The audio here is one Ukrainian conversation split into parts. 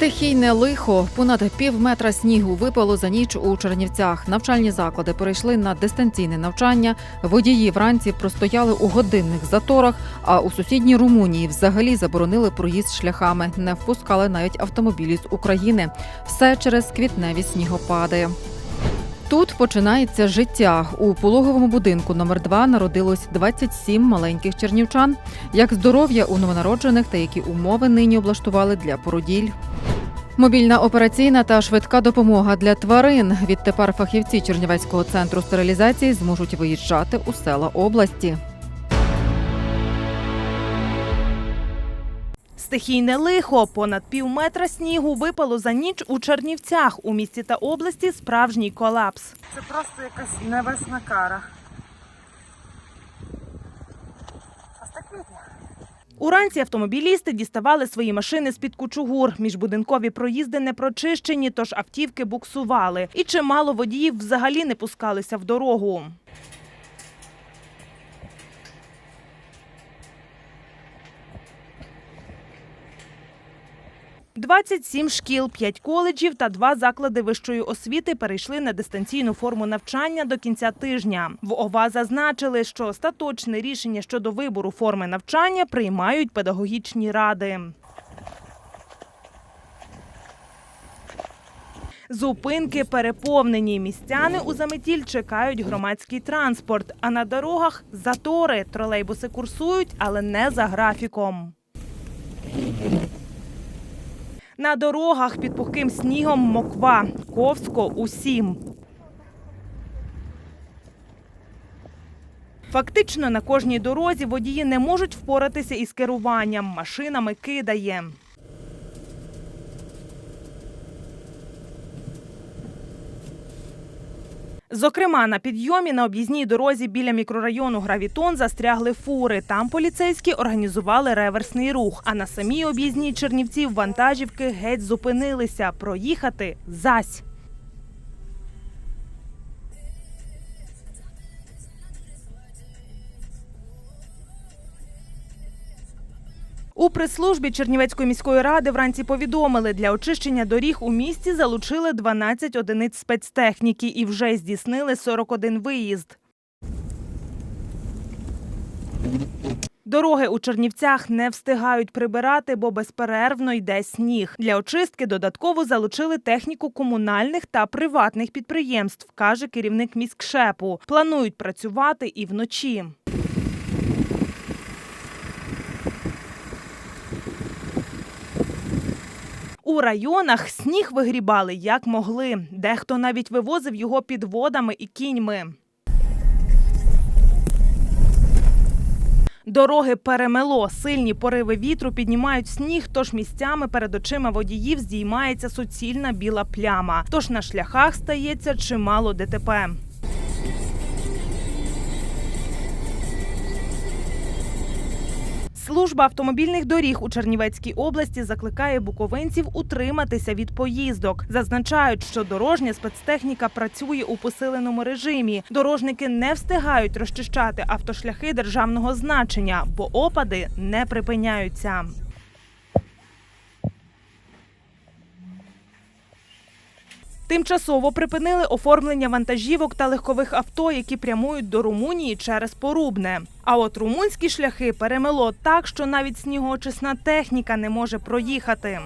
Стихійне лихо понад пів метра снігу випало за ніч у Чернівцях. Навчальні заклади перейшли на дистанційне навчання. Водії вранці простояли у годинних заторах. А у сусідній Румунії взагалі заборонили проїзд шляхами, не впускали навіть автомобілі з України. Все через квітневі снігопади. Тут починається життя. У пологовому будинку номер 2 народилось 27 маленьких чернівчан. Як здоров'я у новонароджених та які умови нині облаштували для породіль. Мобільна операційна та швидка допомога для тварин. Відтепер фахівці Чернівецького центру стерилізації зможуть виїжджати у села області. Стихійне лихо. Понад пів метра снігу випало за ніч у Чернівцях. У місті та області справжній колапс. Це просто якась небесна кара. Уранці автомобілісти діставали свої машини з-під кучугур. Міжбудинкові проїзди не прочищені, тож автівки буксували. І чимало водіїв взагалі не пускалися в дорогу. Двадцять сім шкіл, п'ять коледжів та два заклади вищої освіти перейшли на дистанційну форму навчання до кінця тижня. В ОВА зазначили, що остаточне рішення щодо вибору форми навчання приймають педагогічні ради. Зупинки переповнені. Містяни у заметіль чекають громадський транспорт. А на дорогах затори. Тролейбуси курсують, але не за графіком. На дорогах під пухким снігом моква. Ковсько усім. Фактично на кожній дорозі водії не можуть впоратися із керуванням. Машинами кидає. Зокрема, на підйомі на об'їзній дорозі біля мікрорайону Гравітон застрягли фури. Там поліцейські організували реверсний рух. А на самій об'їзній Чернівців вантажівки геть зупинилися. Проїхати зась. У прес-службі Чернівецької міської ради вранці повідомили, для очищення доріг у місті залучили 12 одиниць спецтехніки і вже здійснили 41 виїзд. Дороги у Чернівцях не встигають прибирати, бо безперервно йде сніг. Для очистки додатково залучили техніку комунальних та приватних підприємств, каже керівник міськшепу. Планують працювати і вночі. У районах сніг вигрібали як могли. Дехто навіть вивозив його під водами і кіньми. Дороги перемело. Сильні пориви вітру піднімають сніг, тож місцями перед очима водіїв здіймається суцільна біла пляма. Тож на шляхах стається чимало ДТП. Служба автомобільних доріг у Чернівецькій області закликає буковинців утриматися від поїздок. Зазначають, що дорожня спецтехніка працює у посиленому режимі. Дорожники не встигають розчищати автошляхи державного значення, бо опади не припиняються. Тимчасово припинили оформлення вантажівок та легкових авто, які прямують до Румунії через Порубне. А от румунські шляхи перемело так, що навіть снігоочисна техніка не може проїхати.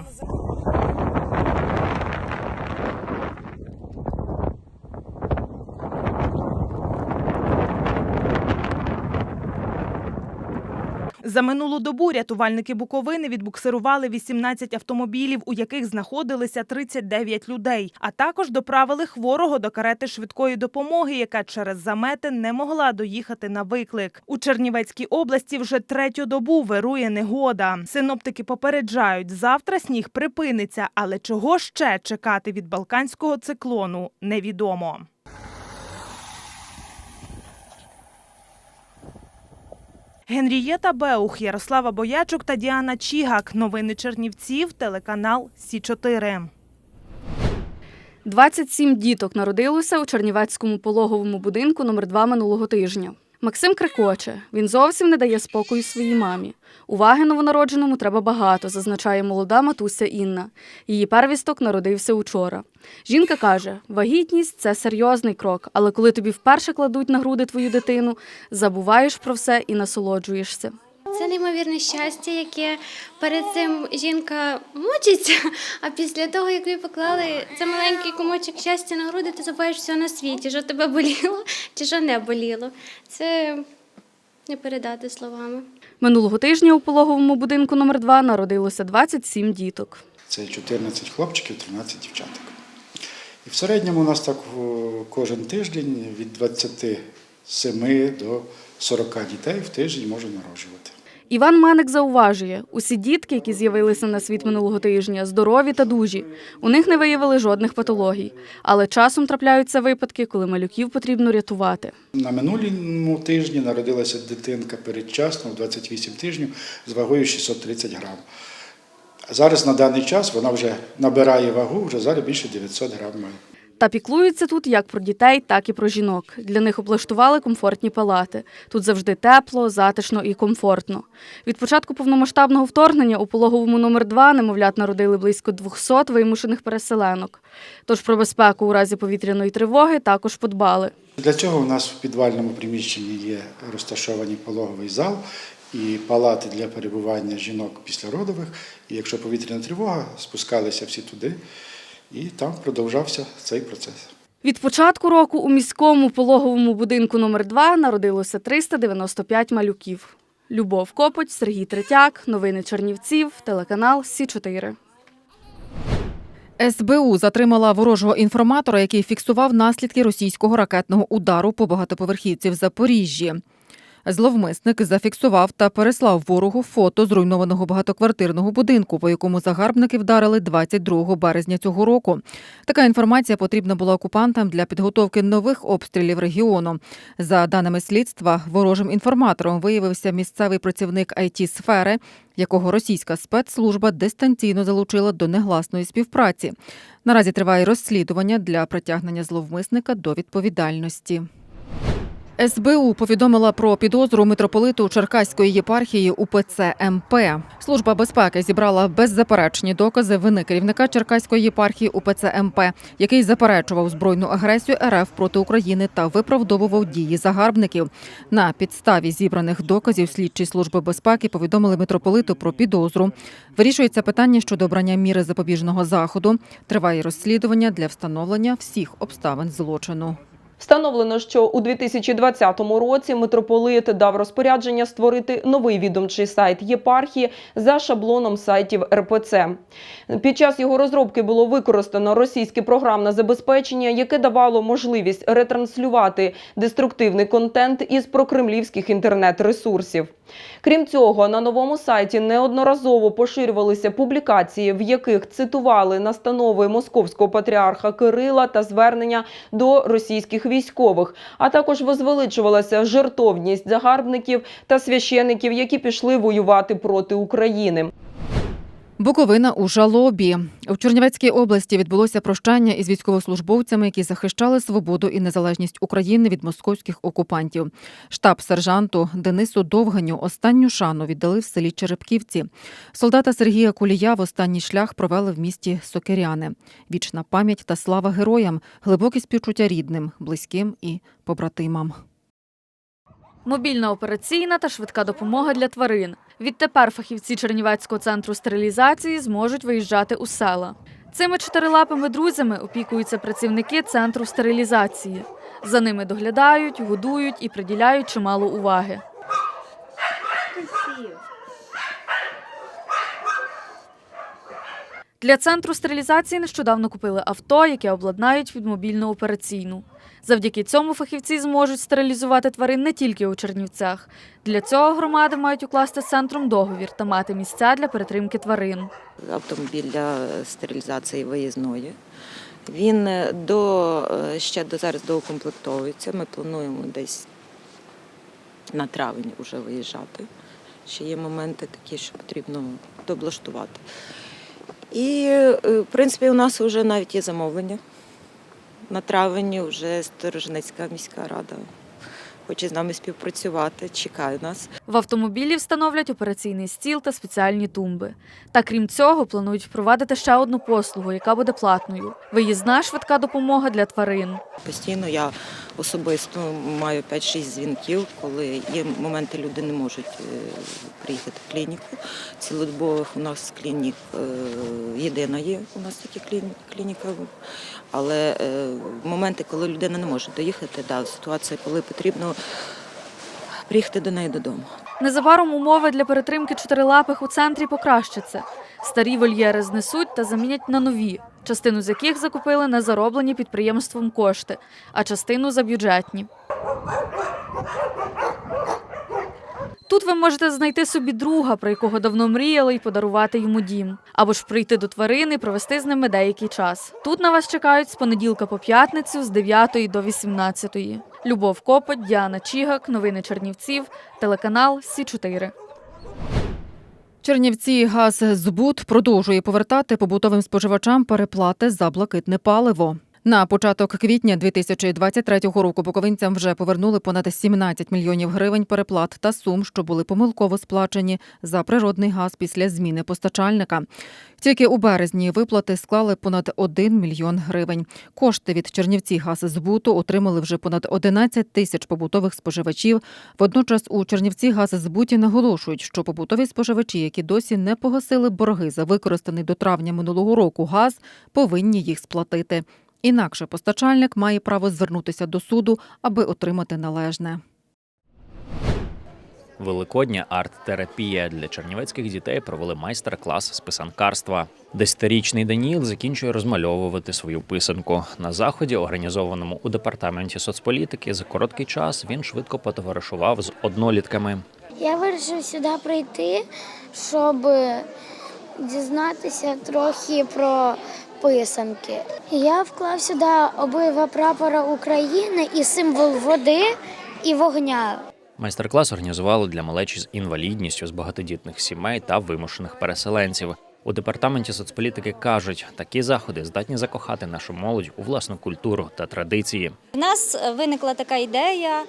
За минулу добу рятувальники Буковини відбуксирували 18 автомобілів, у яких знаходилися 39 людей. А також доправили хворого до карети швидкої допомоги, яка через замети не могла доїхати на виклик. У Чернівецькій області вже третю добу вирує негода. Синоптики попереджають, завтра сніг припиниться, але чого ще чекати від балканського циклону невідомо. Генрієта Беух, Ярослава Боячук та Діана Чігак. Новини Чернівців, телеканал Сі 4 27 діток народилося у Чернівецькому пологовому будинку номер 2 минулого тижня. Максим крикоче. Він зовсім не дає спокою своїй мамі. Уваги новонародженому треба багато, зазначає молода матуся Інна. Її первісток народився учора. Жінка каже: вагітність це серйозний крок, але коли тобі вперше кладуть на груди твою дитину, забуваєш про все і насолоджуєшся. Неймовірне щастя, яке перед цим жінка мучиться, а після того, як ви поклали це маленький комочок щастя на груди, ти забуваєш все на світі, що тебе боліло чи що не боліло. Це не передати словами. Минулого тижня у пологовому будинку номер 2 народилося 27 діток. Це 14 хлопчиків, 13 дівчаток. І в середньому у нас так кожен тиждень від 27 до 40 дітей в тиждень можуть народжувати. Іван Меник зауважує, усі дітки, які з'явилися на світ минулого тижня, здорові та дужі. У них не виявили жодних патологій. Але часом трапляються випадки, коли малюків потрібно рятувати. На минулому тижні народилася дитинка передчасно, в 28 тижнів, з вагою 630 грам. Зараз на даний час вона вже набирає вагу, вже зараз більше 900 грам має. Та піклуються тут як про дітей, так і про жінок. Для них облаштували комфортні палати. Тут завжди тепло, затишно і комфортно. Від початку повномасштабного вторгнення у пологовому номер 2 немовлят народили близько 200 вимушених переселенок. Тож про безпеку у разі повітряної тривоги також подбали. Для цього у нас в підвальному приміщенні є розташований пологовий зал і палати для перебування жінок післяродових. І якщо повітряна тривога, спускалися всі туди, і там продовжався цей процес. Від початку року у міському пологовому будинку номер 2 народилося 395 малюків. Любов Копоть, Сергій Третяк, новини Чернівців, телеканал Сі 4 СБУ затримала ворожого інформатора, який фіксував наслідки російського ракетного удару по багатоповерхівці в Запоріжжі. Зловмисник зафіксував та переслав ворогу фото зруйнованого багатоквартирного будинку, по якому загарбники вдарили 22 березня цього року. Така інформація потрібна була окупантам для підготовки нових обстрілів регіону. За даними слідства, ворожим інформатором виявився місцевий працівник it сфери якого російська спецслужба дистанційно залучила до негласної співпраці. Наразі триває розслідування для притягнення зловмисника до відповідальності. СБУ повідомила про підозру митрополиту Черкаської єпархії УПЦ МП. Служба безпеки зібрала беззаперечні докази вини керівника Черкаської єпархії УПЦ МП, який заперечував збройну агресію РФ проти України та виправдовував дії загарбників. На підставі зібраних доказів слідчі служби безпеки повідомили митрополиту про підозру. Вирішується питання щодо обрання міри запобіжного заходу. Триває розслідування для встановлення всіх обставин злочину. Встановлено, що у 2020 році митрополит дав розпорядження створити новий відомчий сайт єпархії за шаблоном сайтів РПЦ. Під час його розробки було використано російське програмне забезпечення, яке давало можливість ретранслювати деструктивний контент із прокремлівських інтернет-ресурсів. Крім цього, на новому сайті неодноразово поширювалися публікації, в яких цитували настанови московського патріарха Кирила та звернення до російських військових, а також возвеличувалася жертовність загарбників та священиків, які пішли воювати проти України. Буковина у жалобі у Чернівецькій області відбулося прощання із військовослужбовцями, які захищали свободу і незалежність України від московських окупантів. Штаб сержанту Денису Довганю останню шану віддали в селі Черепківці. Солдата Сергія Кулія в останній шлях провели в місті Сокиряни. Вічна пам'ять та слава героям, глибокі співчуття рідним, близьким і побратимам. Мобільна операційна та швидка допомога для тварин. Відтепер фахівці Чернівецького центру стерилізації зможуть виїжджати у села. Цими чотирилапими друзями опікуються працівники центру стерилізації. За ними доглядають, годують і приділяють чимало уваги. Для центру стерилізації нещодавно купили авто, яке обладнають під мобільну операційну. Завдяки цьому фахівці зможуть стерилізувати тварин не тільки у Чернівцях. Для цього громади мають укласти з центром договір та мати місця для перетримки тварин. автомобіль для стерилізації виїзної. Він е, до, е, ще до зараз доукомплектовується. Ми плануємо десь на травень вже виїжджати. Ще є моменти такі, що потрібно дооблаштувати. І, е, в принципі, у нас вже навіть є замовлення. На травень вже Сторожинецька міська рада хоче з нами співпрацювати, чекає нас. В автомобілі встановлять операційний стіл та спеціальні тумби. Та крім цього, планують впровадити ще одну послугу, яка буде платною: виїзна швидка допомога для тварин. Постійно я особисто маю 5-6 дзвінків, коли є моменти, люди не можуть е, приїхати в клініку. Цілодобових у нас клінік е, єдина є, у нас такі кліні- клініка. Але е, моменти, коли людина не може доїхати, да, ситуація, коли потрібно приїхати до неї додому. Незабаром умови для перетримки чотирилапих у центрі покращаться. Старі вольєри знесуть та замінять на нові, частину з яких закупили на зароблені підприємством кошти, а частину за бюджетні. Тут ви можете знайти собі друга, про якого давно мріяли, і подарувати йому дім, або ж прийти до тварини провести з ними деякий час. Тут на вас чекають з понеділка по п'ятницю з 9 до 18. Любов Копоть, Діана Чігак, новини Чернівців, телеканал Сі 4 Чернівці «Газзбут» продовжує повертати побутовим споживачам переплати за блакитне паливо. На початок квітня 2023 року буковинцям вже повернули понад 17 мільйонів гривень переплат та сум, що були помилково сплачені за природний газ після зміни постачальника. Тільки у березні виплати склали понад 1 мільйон гривень. Кошти від Чернівці «Газзбуту» отримали вже понад 11 тисяч побутових споживачів. Водночас у Чернівці «Газзбуті» наголошують, що побутові споживачі, які досі не погасили борги за використаний до травня минулого року газ, повинні їх сплатити. Інакше постачальник має право звернутися до суду, аби отримати належне. Великодня арт-терапія для чернівецьких дітей провели майстер-клас з писанкарства. Десятирічний Даніл закінчує розмальовувати свою писанку. На заході, організованому у департаменті соцполітики, за короткий час він швидко потоваришував з однолітками. Я вирішив сюди прийти, щоб дізнатися трохи про писанки. Я вклав сюди обидва прапора України і символ води і вогня. Майстер-клас організували для малечі з інвалідністю з багатодітних сімей та вимушених переселенців. У департаменті соцполітики кажуть, такі заходи здатні закохати нашу молодь у власну культуру та традиції. У нас е, виникла така ідея,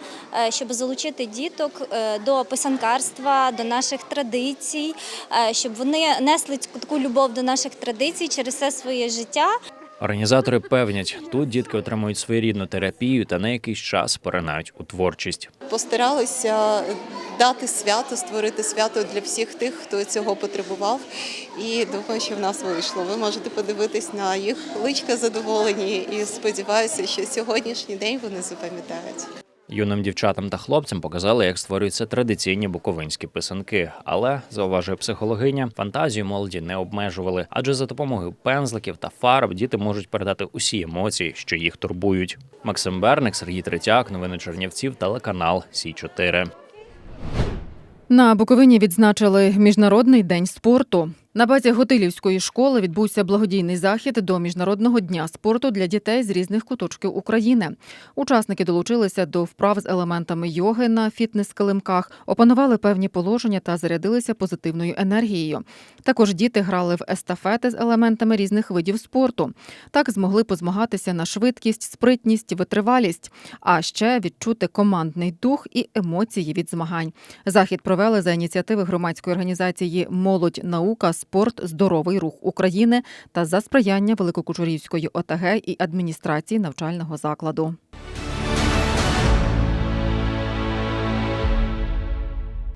е, щоб залучити діток е, до писанкарства, до наших традицій, щоб вони несли таку любов до наших традицій через все своє життя. Організатори певнять, тут дітки отримують своєрідну терапію та на якийсь час поринають у творчість. Постаралися дати свято, створити свято для всіх тих, хто цього потребував. І думаю, що в нас вийшло. Ви можете подивитись на їх личка задоволені, і сподіваюся, що сьогоднішній день вони запам'ятають. Юним дівчатам та хлопцям показали, як створюються традиційні буковинські писанки. Але зауважує психологиня, фантазію молоді не обмежували, адже за допомогою пензликів та фарб діти можуть передати усі емоції, що їх турбують. Максим Берник, Сергій Третяк, новини Чернівців, телеканал Сі 4 На Буковині відзначили Міжнародний день спорту. На базі Готилівської школи відбувся благодійний захід до Міжнародного дня спорту для дітей з різних куточків України. Учасники долучилися до вправ з елементами йоги на фітнес-килимках, опанували певні положення та зарядилися позитивною енергією. Також діти грали в естафети з елементами різних видів спорту. Так змогли позмагатися на швидкість, спритність, витривалість, а ще відчути командний дух і емоції від змагань. Захід провели за ініціативи громадської організації Молодь, наука, спорт, здоровий рух України та за сприяння Великокучурівської ОТГ і адміністрації навчального закладу.